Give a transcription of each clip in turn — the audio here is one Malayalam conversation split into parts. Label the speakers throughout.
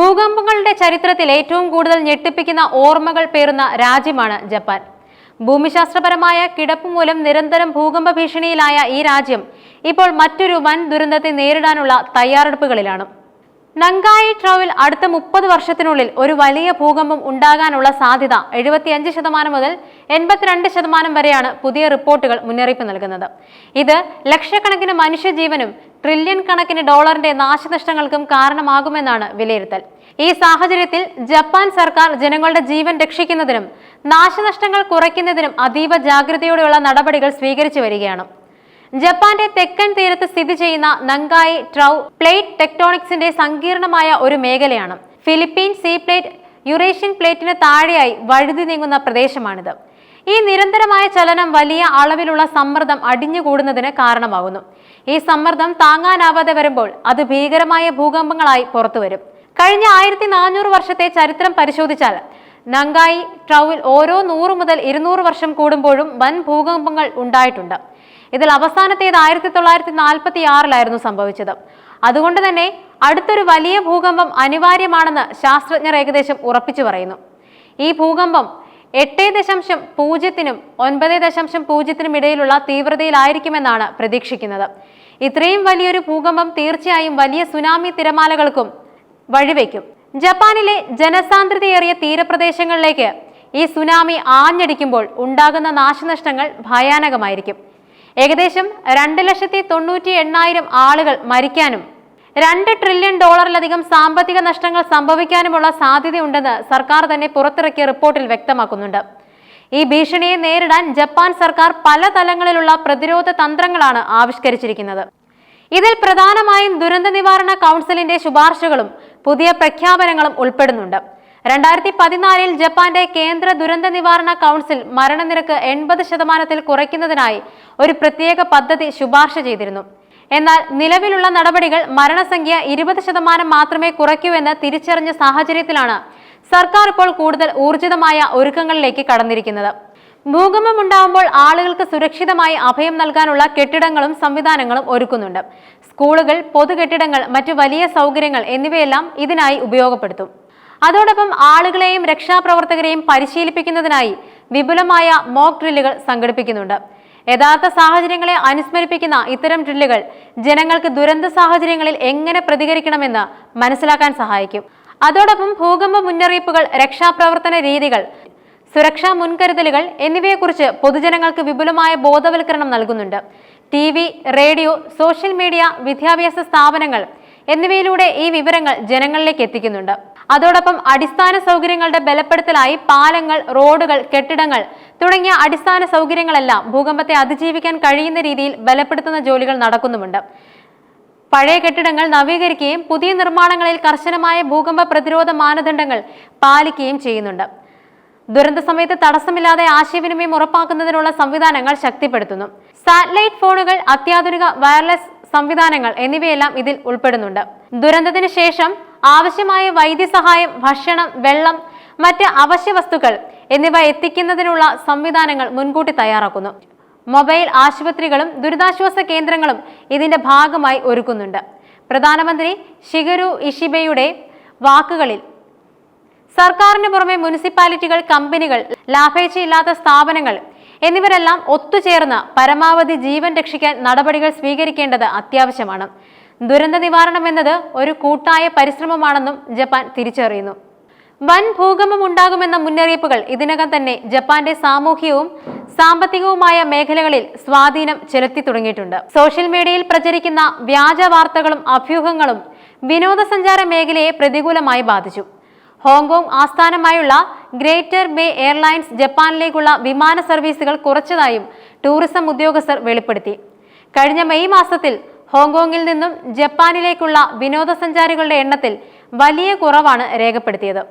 Speaker 1: ഭൂകമ്പങ്ങളുടെ ചരിത്രത്തിൽ ഏറ്റവും കൂടുതൽ ഞെട്ടിപ്പിക്കുന്ന ഓർമ്മകൾ പേറുന്ന രാജ്യമാണ് ജപ്പാൻ. ഭൂമിശാസ്ത്രപരമായ കിടപ്പ് മൂലം നിരന്തരം ഭൂകമ്പ ഭീഷണിയിലായ ഈ രാജ്യം ഇപ്പോൾ മറ്റൊരു വൻ ദുരന്തത്തെ നേരിടാനുള്ള തയ്യാറെടുപ്പുകളിലാണ്. നങ്കായി ട്രൗവിൽ അടുത്ത മുപ്പത് വർഷത്തിനുള്ളിൽ ഒരു വലിയ ഭൂകമ്പം ഉണ്ടാകാനുള്ള സാധ്യത എഴുപത്തിയഞ്ച് ശതമാനം മുതൽ എൺപത്തിരണ്ട് ശതമാനം വരെയാണ് പുതിയ റിപ്പോർട്ടുകൾ മുന്നറിയിപ്പ് നൽകുന്നത്. ഇത് ലക്ഷക്കണക്കിന് മനുഷ്യജീവനും ട്രില്യൺ കണക്കിന് ഡോളറിന്റെ നാശനഷ്ടങ്ങൾക്കും കാരണമാകുമെന്നാണ് വിലയിരുത്തൽ. ഈ സാഹചര്യത്തിൽ ജപ്പാൻ സർക്കാർ ജനങ്ങളുടെ ജീവൻ രക്ഷിക്കുന്നതിനും നാശനഷ്ടങ്ങൾ കുറയ്ക്കുന്നതിനും അതീവ ജാഗ്രതയോടെയുള്ള നടപടികൾ സ്വീകരിച്ചു വരികയാണ്. ജപ്പാന്റെ തെക്കൻ തീരത്ത് സ്ഥിതി ചെയ്യുന്ന നങ്കായി ട്രൗ പ്ലേറ്റ് ടെക്ടോണിക്സിന്റെ സങ്കീർണമായ ഒരു മേഖലയാണ്. ഫിലിപ്പീൻ സീ പ്ലേറ്റ് യുറേഷ്യൻ പ്ലേറ്റിന് താഴെയായി വഴുതി നീങ്ങുന്ന പ്രദേശമാണിത്. ഈ നിരന്തരമായ ചലനം വലിയ അളവിലുള്ള സമ്മർദ്ദം അടിഞ്ഞുകൂടുന്നതിന് കാരണമാകുന്നു. ഈ സമ്മർദ്ദം താങ്ങാനാവാതെ വരുമ്പോൾ അത് ഭീകരമായ ഭൂകമ്പങ്ങളായി പുറത്തുവരും. കഴിഞ്ഞ ആയിരത്തി നാനൂറ് വർഷത്തെ ചരിത്രം പരിശോധിച്ചാൽ നങ്കായി ട്രൗവിൽ ഓരോ നൂറ് മുതൽ ഇരുന്നൂറ് വർഷം കൂടുമ്പോഴും വൻ ഭൂകമ്പങ്ങൾ ഉണ്ടായിട്ടുണ്ട്. ഇതിൽ അവസാനത്തേത് ആയിരത്തി തൊള്ളായിരത്തി നാൽപ്പത്തി ആറിലായിരുന്നു സംഭവിച്ചത്. അതുകൊണ്ട് തന്നെ അടുത്തൊരു വലിയ ഭൂകമ്പം അനിവാര്യമാണെന്ന് ശാസ്ത്രജ്ഞർ ഏകദേശം ഉറപ്പിച്ചു പറയുന്നു. ഈ ഭൂകമ്പം എട്ട് ദശാംശം പൂജ്യത്തിനും ഒൻപത് ദശാംശം പൂജ്യത്തിനും ഇടയിലുള്ള തീവ്രതയിലായിരിക്കുമെന്നാണ് പ്രതീക്ഷിക്കുന്നത്. ഇത്രയും വലിയൊരു ഭൂകമ്പം തീർച്ചയായും വലിയ സുനാമി തിരമാലകൾക്കും വഴിവെക്കും. ജപ്പാനിലെ ജനസാന്ദ്രതയേറിയ തീരപ്രദേശങ്ങളിലേക്ക് ഈ സുനാമി ആഞ്ഞടിക്കുമ്പോൾ ഉണ്ടാകുന്ന നാശനഷ്ടങ്ങൾ ഭയാനകമായിരിക്കും. ഏകദേശം രണ്ട് ലക്ഷത്തി തൊണ്ണൂറ്റി എണ്ണായിരം ആളുകൾ മരിക്കാനും രണ്ട് ട്രില്യൺ ഡോളറിലധികം സാമ്പത്തിക നഷ്ടങ്ങൾ സംഭവിക്കാനുമുള്ള സാധ്യതയുണ്ടെന്ന് സർക്കാർ തന്നെ പുറത്തിറക്കിയ റിപ്പോർട്ടിൽ വ്യക്തമാക്കുന്നുണ്ട്. ഈ ഭീഷണിയെ നേരിടാൻ ജപ്പാൻ സർക്കാർ പല തലങ്ങളിലുള്ള പ്രതിരോധ തന്ത്രങ്ങളാണ് ആവിഷ്കരിച്ചിരിക്കുന്നത്. ഇതിൽ പ്രധാനമായും ദുരന്ത നിവാരണ കൗൺസിലിന്റെ ശുപാർശകളും പുതിയ പ്രഖ്യാപനങ്ങളും ഉൾപ്പെടുന്നുണ്ട്. രണ്ടായിരത്തി പതിനാലിൽ ജപ്പാന്റെ കേന്ദ്ര ദുരന്ത നിവാരണ കൗൺസിൽ മരണനിരക്ക് എൺപത് ശതമാനത്തിൽ കുറയ്ക്കുന്നതിനായി ഒരു പ്രത്യേക പദ്ധതി ശുപാർശ ചെയ്തിരുന്നു. എന്നാൽ നിലവിലുള്ള നടപടികൾ മരണസംഖ്യ ഇരുപത് ശതമാനം മാത്രമേ കുറയ്ക്കൂ എന്ന് തിരിച്ചറിഞ്ഞ സാഹചര്യത്തിലാണ് സർക്കാർ ഇപ്പോൾ കൂടുതൽ ഊർജിതമായ ഒരുക്കങ്ങളിലേക്ക് കടന്നിരിക്കുന്നത്. ഭൂകമ്പം ഉണ്ടാകുമ്പോൾ ആളുകൾക്ക് സുരക്ഷിതമായി അഭയം നൽകാനുള്ള കെട്ടിടങ്ങളും സംവിധാനങ്ങളും ഒരുക്കുന്നുണ്ട്. സ്കൂളുകൾ പൊതുകെട്ടിടങ്ങൾ മറ്റു വലിയ സൗകര്യങ്ങൾ എന്നിവയെല്ലാം ഇതിനായി ഉപയോഗപ്പെടുത്തും. അതോടൊപ്പം ആളുകളെയും രക്ഷാപ്രവർത്തകരെയും പരിശീലിപ്പിക്കുന്നതിനായി വിപുലമായ മോക്ക് ഡ്രില്ലുകൾ സംഘടിപ്പിക്കുന്നുണ്ട്. യഥാർത്ഥ സാഹചര്യങ്ങളെ അനുസ്മരിപ്പിക്കുന്ന ഇത്തരം ഡ്രില്ലുകൾ ജനങ്ങൾക്ക് ദുരന്ത സാഹചര്യങ്ങളിൽ എങ്ങനെ പ്രതികരിക്കണമെന്ന് മനസ്സിലാക്കാൻ സഹായിക്കും. അതോടൊപ്പം ഭൂകമ്പ മുന്നറിയിപ്പുകൾ രക്ഷാപ്രവർത്തന രീതികൾ സുരക്ഷാ മുൻകരുതലുകൾ എന്നിവയെക്കുറിച്ച് പൊതുജനങ്ങൾക്ക് വിപുലമായ ബോധവൽക്കരണം നൽകുന്നുണ്ട്. T V radio social media വിദ്യാഭ്യാസ സ്ഥാപനങ്ങൾ എന്നിവയിലൂടെ ഈ വിവരങ്ങൾ ജനങ്ങളിലേക്ക് എത്തിക്കുന്നുണ്ട്. അതോടൊപ്പം അടിസ്ഥാന സൗകര്യങ്ങളുടെ ബലപ്പെടുത്തലായി പാലങ്ങൾ റോഡുകൾ കെട്ടിടങ്ങൾ തുടങ്ങിയ അടിസ്ഥാന സൗകര്യങ്ങളെല്ലാം ഭൂകമ്പത്തെ അതിജീവിക്കാൻ കഴിയുന്ന രീതിയിൽ ബലപ്പെടുത്തുന്ന ജോലികൾ നടക്കുന്നുമുണ്ട്. പഴയ കെട്ടിടങ്ങൾ നവീകരിക്കുകയും പുതിയ നിർമ്മാണങ്ങളിൽ കർശനമായ ഭൂകമ്പ പ്രതിരോധ മാനദണ്ഡങ്ങൾ പാലിക്കുകയും ചെയ്യുന്നുണ്ട്. ദുരന്ത സമയത്ത് തടസ്സമില്ലാതെ ആശയവിനിമയം ഉറപ്പാക്കുന്നതിനുള്ള സംവിധാനങ്ങൾ ശക്തിപ്പെടുത്തുന്നു. സാറ്റലൈറ്റ് ഫോണുകൾ അത്യാധുനിക വയർലെസ് സംവിധാനങ്ങൾ എന്നിവയെല്ലാം ഇതിൽ ഉൾപ്പെടുന്നുണ്ട്. ദുരന്തത്തിന് ശേഷം ആവശ്യമായ വൈദ്യസഹായം ഭക്ഷണം വെള്ളം മറ്റ് അവശ്യ വസ്തുക്കൾ എന്നിവ എത്തിക്കുന്നതിനുള്ള സംവിധാനങ്ങൾ മുൻകൂട്ടി തയ്യാറാക്കുന്നു. മൊബൈൽ ആശുപത്രികളും ദുരിതാശ്വാസ കേന്ദ്രങ്ങളും ഇതിന്റെ ഭാഗമായി ഒരുക്കുന്നുണ്ട്. പ്രധാനമന്ത്രി ഷിഗരു ഇഷിബയുടെ വാക്കുകളിൽ സർക്കാരിന് പുറമെ മുനിസിപ്പാലിറ്റികൾ കമ്പനികൾ ലാഭേച്ഛയില്ലാത്ത സ്ഥാപനങ്ങൾ എന്നിവരെല്ലാം ഒത്തുചേർന്ന് പരമാവധി ജീവൻ രക്ഷിക്കാൻ നടപടികൾ സ്വീകരിക്കേണ്ടത് അത്യാവശ്യമാണ്. ദുരന്ത നിവാരണം എന്നത് ഒരു കൂട്ടായ പരിശ്രമമാണെന്നും ജപ്പാൻ തിരിച്ചറിയുന്നു. വൻ ഭൂകമ്പം ഉണ്ടാകുമെന്ന മുന്നറിയിപ്പുകൾ ഇതിനകം തന്നെ ജപ്പാന്റെ സാമൂഹികവും സാമ്പത്തികവുമായ മേഖലകളിൽ സ്വാധീനം ചെലുത്തി തുടങ്ങിയിട്ടുണ്ട്. സോഷ്യൽ മീഡിയയിൽ പ്രചരിക്കുന്ന വ്യാജ വാർത്തകളും അഭ്യൂഹങ്ങളും വിനോദസഞ്ചാര മേഖലയെ പ്രതികൂലമായി ബാധിച്ചു. ഹോങ്കോങ് ആസ്ഥാനമായുള്ള ഗ്രേറ്റർ ബേ എയർലൈൻസ് ജപ്പാനിലേക്കുള്ള വിമാന സർവീസുകൾ കുറച്ചതായും ടൂറിസം ഉദ്യോഗസ്ഥർ വെളിപ്പെടുത്തി. കഴിഞ്ഞ മെയ് മാസത്തിൽ ഹോങ്കോങ്ങിൽ നിന്നും ജപ്പാനിലേക്കുള്ള വിനോദസഞ്ചാരികളുടെ എണ്ണത്തിൽ വലിയ കുറവാണ് രേഖപ്പെടുത്തിയത്.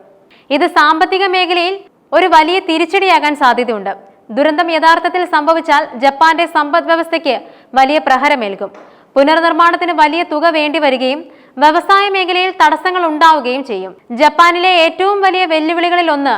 Speaker 1: ഇത് സാമ്പത്തിക മേഖലയിൽ ഒരു വലിയ തിരിച്ചടിയാകാൻ സാധ്യതയുണ്ട്. ദുരന്തം യഥാർത്ഥത്തിൽ സംഭവിച്ചാൽ ജപ്പാന്റെ സമ്പദ് വ്യവസ്ഥയ്ക്ക് വലിയ പ്രഹരമേൽക്കും. പുനർനിർമ്മാണത്തിന് വലിയ തുക വേണ്ടി വരികയും വ്യവസായ മേഖലയിൽ തടസ്സങ്ങൾ ഉണ്ടാവുകയും ചെയ്യും. ജപ്പാനിലെ ഏറ്റവും വലിയ വെല്ലുവിളികളിൽ ഒന്ന്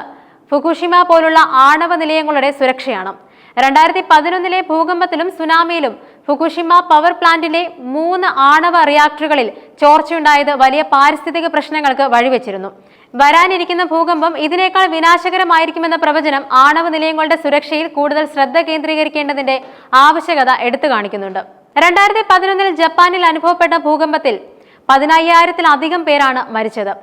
Speaker 1: ഫുകുഷിമ പോലുള്ള ആണവ നിലയങ്ങളുടെ സുരക്ഷയാണ്. രണ്ടായിരത്തി പതിനൊന്നിലെ ഭൂകമ്പത്തിലും സുനാമിയിലും ഫുകുഷിമ പവർ പ്ലാന്റിലെ മൂന്ന് ആണവ റിയാക്ടറുകളിൽ ചോർച്ചയുണ്ടായത് വലിയ പാരിസ്ഥിതിക പ്രശ്നങ്ങൾക്ക് വഴിവെച്ചിരുന്നു. വരാനിരിക്കുന്ന ഭൂകമ്പം ഇതിനേക്കാൾ വിനാശകരമായിരിക്കുമെന്ന പ്രവചനം ആണവ നിലയങ്ങളുടെ സുരക്ഷയിൽ കൂടുതൽ ശ്രദ്ധ കേന്ദ്രീകരിക്കേണ്ടതിന്റെ ആവശ്യകത എടുത്തു കാണിക്കുന്നുണ്ട്. രണ്ടായിരത്തി പതിനൊന്നിൽ ജപ്പാനിൽ അനുഭവപ്പെട്ട ഭൂകമ്പത്തിൽ പതിനയ്യായിരത്തിലധികം പേരാണ് മരിച്ചത്.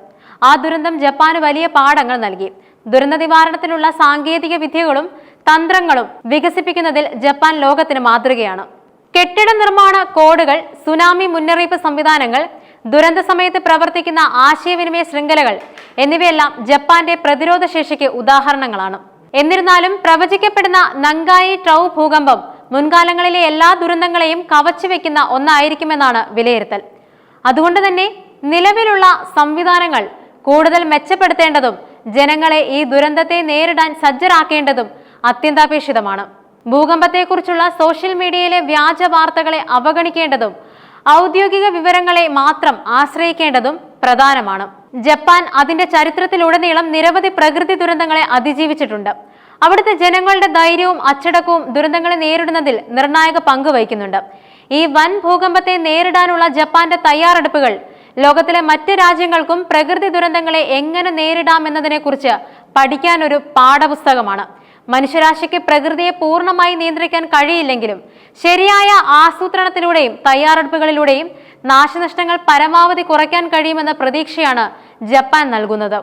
Speaker 1: ആ ദുരന്തം ജപ്പാന് വലിയ പാഠങ്ങൾ നൽകി. ദുരന്ത നിവാരണത്തിനുള്ള സാങ്കേതിക വിദ്യകളും തന്ത്രങ്ങളും വികസിപ്പിക്കുന്നതിൽ ജപ്പാൻ ലോകത്തിന് മാതൃകയാണ്. കെട്ടിട നിർമ്മാണ കോഡുകൾ സുനാമി മുന്നറിയിപ്പ് സംവിധാനങ്ങൾ ദുരന്ത സമയത്ത് പ്രവർത്തിക്കുന്ന ആശയവിനിമയ ശൃംഖലകൾ എന്നിവയെല്ലാം ജപ്പാന്റെ പ്രതിരോധ ശേഷിക്ക് ഉദാഹരണങ്ങളാണ്. എന്നിരുന്നാലും പ്രവചിക്കപ്പെടുന്ന നങ്കായി ട്രൗ ഭൂകമ്പം മുൻകാലങ്ങളിലെ എല്ലാ ദുരന്തങ്ങളെയും കവച്ചുവെക്കുന്ന ഒന്നായിരിക്കുമെന്നാണ് വിലയിരുത്തൽ. അതുകൊണ്ട് തന്നെ നിലവിലുള്ള സംവിധാനങ്ങൾ കൂടുതൽ മെച്ചപ്പെടുത്തേണ്ടതും ജനങ്ങളെ ഈ ദുരന്തത്തെ നേരിടാൻ സജ്ജരാക്കേണ്ടതും അത്യന്താപേക്ഷിതമാണ്. ഭൂകമ്പത്തെക്കുറിച്ചുള്ള സോഷ്യൽ മീഡിയയിലെ വ്യാജ വാർത്തകളെ അവഗണിക്കേണ്ടതും ഔദ്യോഗിക വിവരങ്ങളെ മാത്രം ആശ്രയിക്കേണ്ടതും പ്രധാനമാണ്. ജപ്പാൻ അതിന്റെ ചരിത്രത്തിലുടനീളം നിരവധി പ്രകൃതി ദുരന്തങ്ങളെ അതിജീവിച്ചിട്ടുണ്ട്. അവിടുത്തെ ജനങ്ങളുടെ ധൈര്യവും അച്ചടക്കവും ദുരന്തങ്ങളെ നേരിടുന്നതിൽ നിർണായക പങ്ക് വഹിക്കുന്നുണ്ട്. ഈ വൻ ഭൂകമ്പത്തെ നേരിടാനുള്ള ജപ്പാന്റെ തയ്യാറെടുപ്പുകൾ ലോകത്തിലെ മറ്റ് രാജ്യങ്ങൾക്കും പ്രകൃതി ദുരന്തങ്ങളെ എങ്ങനെ നേരിടാമെന്നതിനെക്കുറിച്ച് പഠിക്കാൻ ഒരു പാഠപുസ്തകമാണ്. മനുഷ്യരാശിക്ക് പ്രകൃതിയെ പൂർണമായി നിയന്ത്രിക്കാൻ കഴിയില്ലെങ്കിലും ശരിയായ ആസൂത്രണത്തിലൂടെയും തയ്യാറെടുപ്പുകളിലൂടെയും നാശനഷ്ടങ്ങൾ പരമാവധി കുറയ്ക്കാൻ കഴിയുമെന്ന പ്രതീക്ഷയാണ് ജപ്പാൻ നൽകുന്നത്.